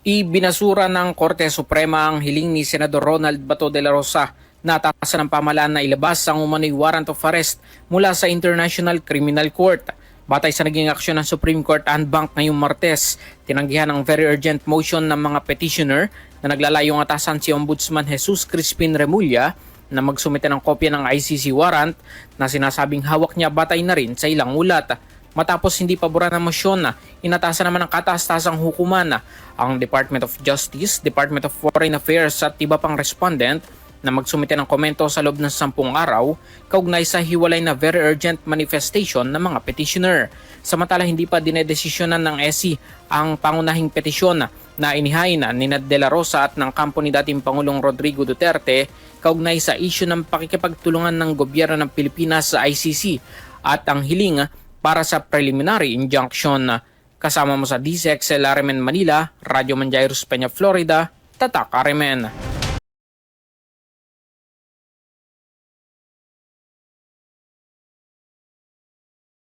Ibinasura ng Korte Suprema ang hiling ni Senador Ronald Bato de la Rosa na atasan ng pamahalaan na ilabas ang umano'y warrant of arrest mula sa International Criminal Court. Batay sa naging aksyon ng Supreme Court and Bank ngayong Martes, tinanggihan ang very urgent motion ng mga petitioner na naglalayong atasan si Ombudsman Jesus Crispin Remulla na magsumite ng kopya ng ICC warrant na sinasabing hawak niya batay na rin sa ilang ulat. Matapos hindi paboran ng mosyon na inatasan naman ng kataas-tasang hukuman na ang Department of Justice, Department of Foreign Affairs at iba pang respondent na magsumite ng komento sa loob ng sampung araw kaugnay sa hiwalay na very urgent manifestation ng mga petitioner. Samantala hindi pa dinedesisyonan ng SC ang pangunahing petisyon na inihain ni De La Rosa at ng kampo ni dating Pangulong Rodrigo Duterte kaugnay sa isyu ng pakikipagtulungan ng gobyerno ng Pilipinas sa ICC at ang hiling para sa preliminary injunction. Kasama mo sa DZXL Arimen Manila, Radyo Manjairos Peña, Florida, Tatak Arimen.